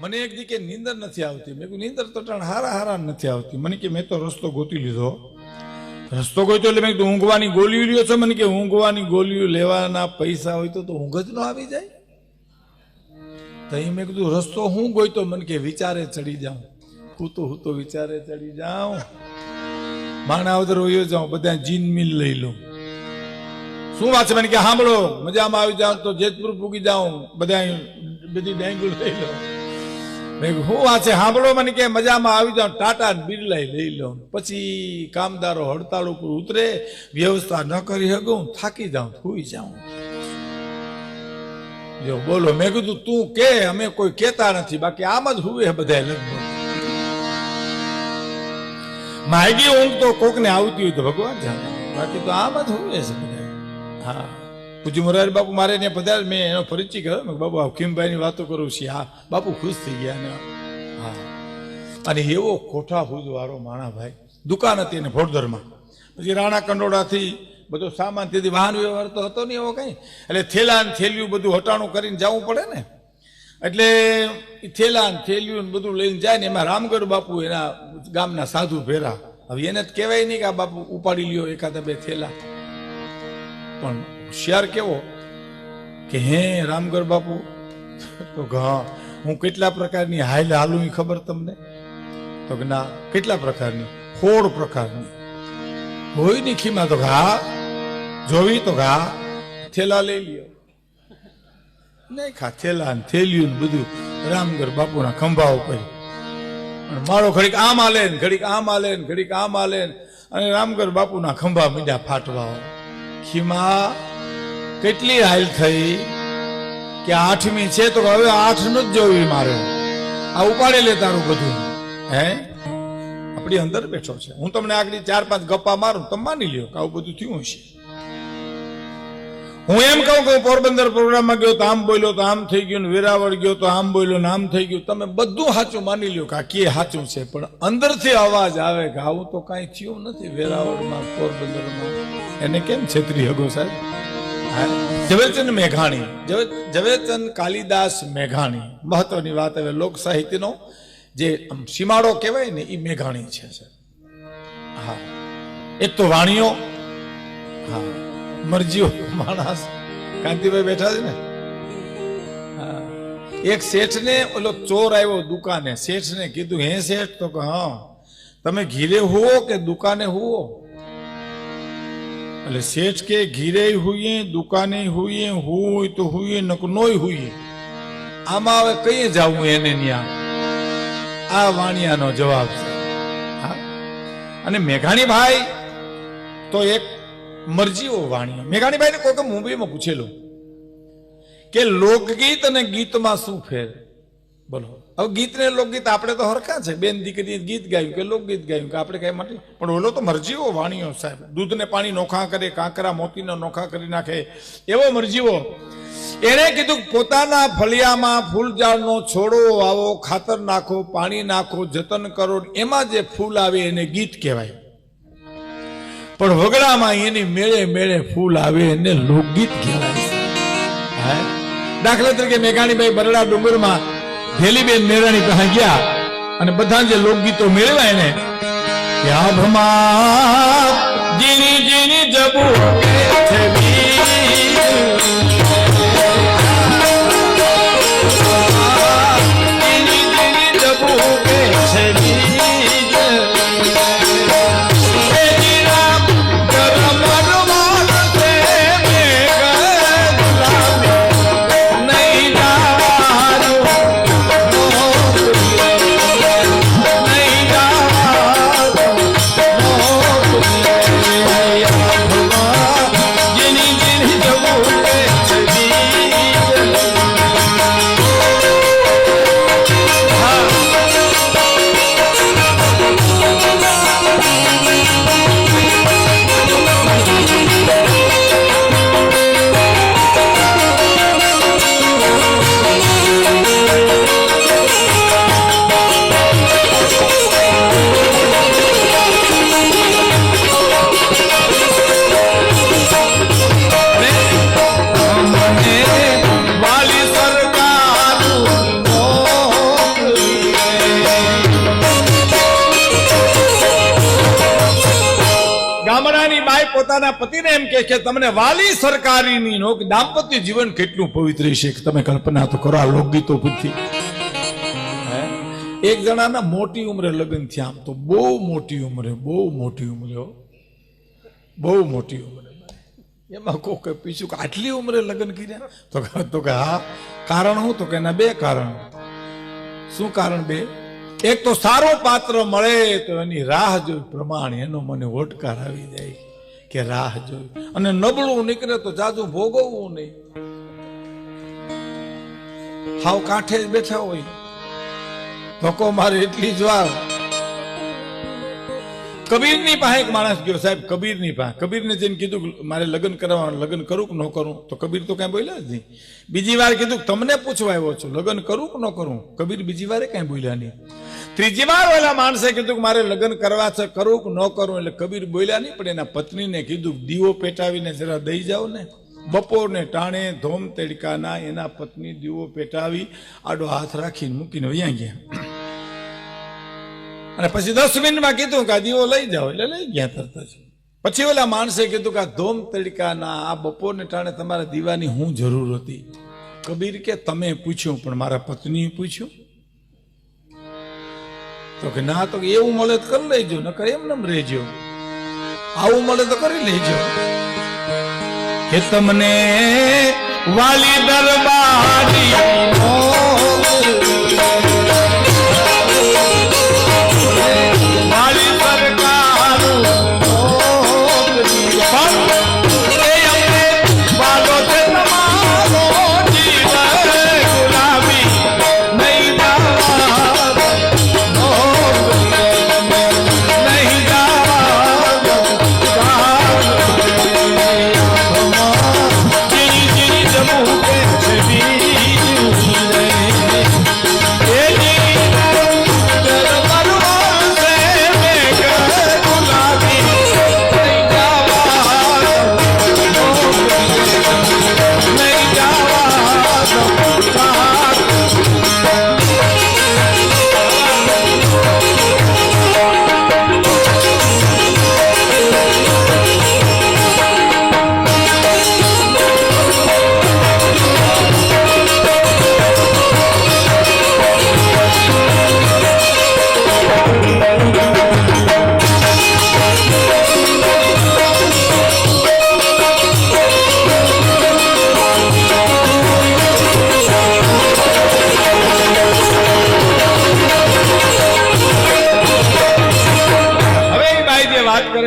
મને એક દી કે નીંદર નથી આવતી. મેં કીધું, નીંદર તો ટાણ હારા હારા નથી આવતી. મને કે, મેં તો રસ્તો ગોતી લીધો. રસ્તો ગોત્યો એટલે મેં કીધું, ઊંઘવાની ગોળીઓ લ્યો છો. મને કે, ઊંઘવાની ગોળીઓ લેવાના પૈસા હોય તો ઊંઘ જ ન આવી જાય. તો મેં કીધું, રસ્તો હું ગોઈતો મને કે, વિચારે ચડી જાઉં. હું તો વિચારે ચડી જાઉં. માણાવદર વયો જાઉં, બધા જીન મિલ લઈ લઉં. શું વાત છે? મને કે સાંભળો મજામાં આવી જાઉં તો જેતપુર પૂગી જાઉં. બધા બધી ડેંગુ લઈ લો. મેં વાત છે સાંભળો, મને કે મજામાં આવી જાઉં, ટાટા બિરલાઈ લઈ લો પછી કામદારો હડતાળ ઉપર ઉતરે, વ્યવસ્થા ન કરી શકું, થાકી જાઉં, સુઈ જાઉં. જો બોલો, મેં કીધું, તું કે, અમે કોઈ કેતા નથી, બાકી આમ જ હુવે બધા લગ્ન માગી ઊંઘ તો કોકને આવતી હોય તો ભગવાન જાણે, બાકી તો આમ જ હુવે છે બધા હા. પૂજ્ય મોરારી બાપુ, મારે ને પધાર મેં એનો પરિચય કર્યો. મેં બાપુ હકીમભાઈ ની વાતો કરું છું. હા, બાપુ ખુશ થઈ ગયા ને હા. અને એવો કોઠા ફૂદ વાળો માણા દુકાન હતી એને ભોડદરમાં પછી રાણા કંડોળાથી બધો સામાન, તેથી વાહન વ્યવહાર તો હતો નહીં એવો કઈ. એટલે થેલા ને થેલિયું બધું હટાણું કરીને જવું પડે ને. એટલે થેલા ને થેલિયું ને બધું લઈને જાય ને એમાં રામગઢ બાપુ એના ગામના સાધુ ભેરા. હવે એને જ કહેવાય નહીં કે આ બાપુ ઉપાડી લ્યો એકાદા બે થેલા. પણ હોશિયાર કેવો કે હે રામગર બાપુ? તો ઘા, હું કેટલા પ્રકારની હાલ હાલું એ ખબર તમને? તો કે ના, કેટલા પ્રકારની? હોળ પ્રકારની. હોયની ખીમાં તો ઘા, જોવી તો ઘા, થેલા લઈ લ્યો. નહીં ખા, થેલા ને થેલ્યું ને બધું રામગર બાપુના ખંભા ઉપર માળો ઘડીક આમ આલે ને, ઘડીક આમ આલે ને, ઘડીક આમ આલે ને, અને રામગર બાપુના ખંભા મીંડા ફાટવા ખીમા કેટલી હાલ થઈ? કે આઠમી છે તો હવે આઠનું જ જોવી મારે. આ ઉપાડે લે તારું બધું. હે? આપણી અંદર બેઠો છે. હું તમને આગળ ચાર પાંચ ગપ્પા મારું તમે માની લ્યો કે આવું બધું થયું હશે. હું એમ કહું કે પોરબંદર પ્રોગ્રામમાં ગયો તો આમ બોલ્યો, તો આમ થઈ ગયું વેરાવળ ગયો તો આમ બોલ્યો ને આમ થઈ ગયું. તમે બધું સાચું માની લ્યો કે આ કે સાચું છે, પણ અંદરથી અવાજ આવે કે આવું તો કાંઈ થયું નથી વેરાવળમાં, પોરબંદરમાં. એને કેમ છેતરી હગો સાહેબ? ઝવેરચંદ મેઘાણી. ઝવેરચંદ કાલિદાસ મેઘાણી. મહત્વની વાત હવે લોક સાહિત્યનો, જે સીમાડો કહેવાય ને એ મેઘાણી છે. હા. એક તો વાણીઓ. હા. મરજીઓ માણસ. કાંતિભાઈ બેઠા છે ને? એક શેઠને ઓલો ચોર આવ્યો દુકાને. શેઠને કીધું, હે શેઠ? તો કે, હા. તમે ઘીરે હોવો કે દુકાને હુઓ? એટલે શેઠ કે ઘીરે હોઈએ દુકાને હોઈએ હોય તો હોઈએ નક નોય હુઈએ. આમાં હવે કઈ જવું એને ન્યા? આ વાણિયાનો જવાબ છે. અને મેઘાણીભાઈ તો એક મરજીઓ વાણીઓ મેઘાણીભાઈને કોઈક મુંબઈમાં પૂછેલું કે લોકગીત અને ગીતમાં શું ફેર? બોલો. હવે ગીતને લોકગીત આપણે તો હરખા છે. બેન દીકરીએ ગીત ગાયું કે લોકગીત ગાયું કે આપણે કઈ માટે? પણ ઓલો તો મરજીવો વાણીઓ સાહેબ. દૂધને પાણી નોખા કરે, કાંકરા મોતીને નોખા કરી નાખે. એવો મરજીઓ એણે કીધું, પોતાના ફળિયામાં ફૂલઝાડનો છોડો આવો, ખાતર નાખો, પાણી નાખો, જતન કરો. એમાં જે ફૂલ આવે એને ગીત કહેવાય. પણ વગડામાં એની મેળે મેળે ફૂલ આવે એને લોકગીત કહેવાય. દાખલા તરીકે મેઘાણીભાઈ બરડા ડુંગરમાં ભેલીબેન મેરાણી પાસે ગયા અને બધા જે લોકગીતો મેળવ્યા એને ક્યાં ભમા જીની જીની જબુ પોતાના પતિને એમ કે તમને વાલી સરકારીની નો કે દાંપત્ય જીવન કેટલું પવિત્ર છે કે તમે કલ્પના તો કરો આ લોકગીતો હે? એક જણાના મોટી ઉંમરે લગ્ન થયા. આમ તો બહુ મોટી ઉંમરે, બહુ મોટી ઉંમરે બહુ મોટી ઉંમરે. એમાં કોઈ પીછું કે આટલી ઉંમરે લગ્ન કર્યા? તો કે- તો કે હા. કારણ શું? તો કે એના બે કારણ. શું કારણ બે? એક તો સારો પાત્ર મળે તો એની રાહ જોઈ પ્રમાણ એનો મને ઓટકાર આવી જાય. કે રાહ જોઈ અને નબળું નીકળે તો જાજુ ભોગવવું નહીં. હાવ કાંઠે બેઠા હોય. ધક્કો મારે એટલી જ વાર. કબીરની પાસે એક માણસ ગયો, સાહેબ, કબીરની પાસે. કબીરને જઈને કીધું મારે લગ્ન કરવા લગ્ન કરું કે ન કરું, તો કબીર તો કાંઈ બોલ્યા જ નહીં. બીજી વાર કીધું તમને પૂછવા આવ્યો છું, લગ્ન કરું કે ન કરું? કબીર બીજી વારે કાંઈ બોલ્યા નહીં. ત્રીજી વાર ઓલા માણસે કીધું કે મારે લગ્ન કરવા છે, કરું કે ન કરું એટલે કબીર બોલ્યા નહીં, પણ એના પત્નીને કીધું દીવો પેટાવીને જરા દઈ જાઓ ને. બપોરને ટાણે ધોમ તડકાના એના પત્ની દીવો પેટાવી, આડો હાથ રાખીને મૂકીને અહીંયા ગયા. અને પછી દસ મિનિટમાં કીધું કે આ દીવો લઈ જાઓ, એટલે લઈ ગયા તરત જ. પછી ઓલા માણસે કીધું કે આ ધોમ તડકાના, આ બપોરને ટાણે તમારા દીવાની હું જરૂર હતી. કબીર કે, તમે પૂછ્યું, પણ મારા પત્નીએ પૂછ્યું. તો કે ના, તો એવું મળે તો કરી લેજો, નકર એમ નમ રહેજો. આવું મળે તો કરી લેજો. કે તમને વાલી દરબારી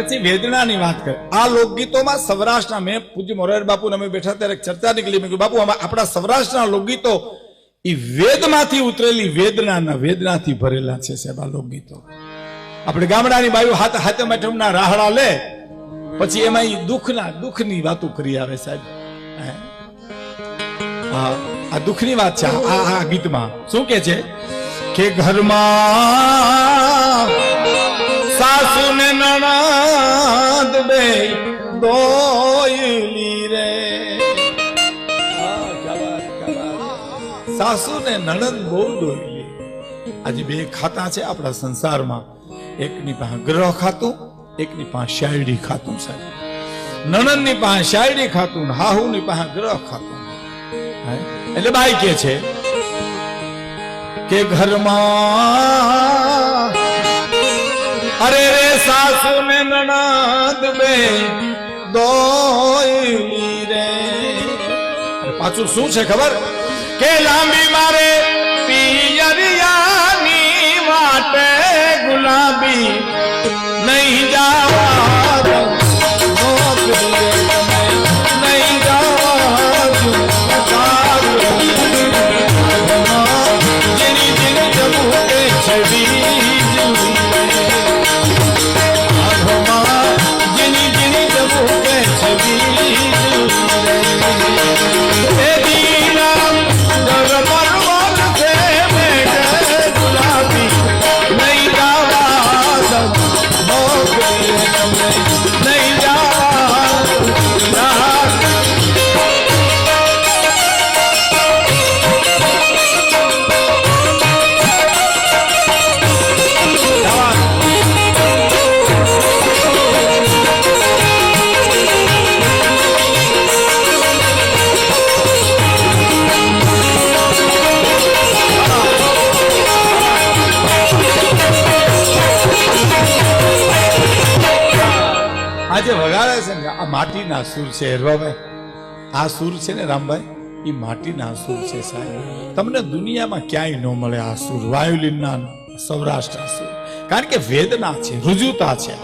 છે વેદનાની વાત કરે. આ લોકગીતોમાં સૌરાષ્ટ્રના, મેં પૂજ્ય મોરારી બાપુ અમે બેઠા ત્યારે ચર્ચા નીકળી. મેં બાપુ આપણા સૌરાષ્ટ્રના લોકગીતો એ વેદમાંથી ઉતરેલી વેદનાના વેદનાથી ભરેલા છે સાહેબ આ લોકગીતો. આપણે ગામડાની બાયુ હાથ હાથે માઠમના રાહડા લે, પછી એમાં એ દુઃખના, દુઃખની વાતો કરી આવે સાહેબ. આ દુઃખની વાત છે આ ગીતમાં. શું કે છે? કે ઘરમાં સાસુ ને નણદ બે દોયલી રે. સાસુ ને નણંદ બહુ દોયલી આજે બે ખાતા છે આપણા સંસારમાં. એકની પાસે ગ્રહ ખાતું, એકની પાસે શાયરી ખાતું સાહેબ. નણંદની પાસે શાયરી ખાતું ને હાહુની પાસે ગ્રહ ખાતું. એટલે બાઈ કે છે કે ઘરમાં અરે રે સાસુ ને નણંદ બે, દોઈ રે. પાછું શું છે ખબર? કે લાંબી મારે પિયરિયાની વાટે ગુલાબી નહીં જાવા માટીના સુર છે, હેરવાભાઈ. આ સુર છે ને રામભાઈ એ માટીના સુર છે સાહેબ. તમને દુનિયામાં ક્યાંય ન મળે આ સુર વાયુલિનના સૌરાષ્ટ્ર સુર કારણ કે વેદના છે, રુજુતા છે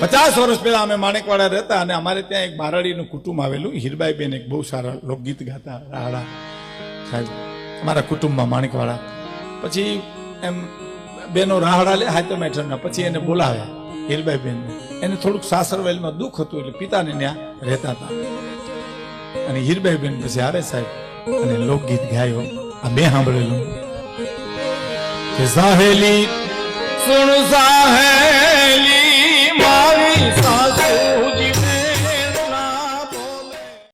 પચાસ વર્ષ પહેલા અમે માણેકવાડા રહેતા અને અમારે ત્યાં એક બારાડીનું કુટુંબ આવેલું હીરબાઈ બેન એક બહુ સારા લોકગીત ગાતા રાડા સાહેબ, અમારા કુટુંબમાં માણેકવાડા. પછી એમ, બેનો રાહડા લે, હાથો મેઠરના, પછી એને બોલાવ્યા. હિલબાઈ બેન, એને થોડુંક સાસરવેલમાં દુઃખ હતું એટલે પિતાને ત્યાં રહેતા હતા. અને હીરબાઈ બેન પછી આરે સાહેબ અને લોકગીત ગાયો, આ મેં સાંભળેલું. કે સાહેલી, સુણ સાહેલી, મારી સાસુ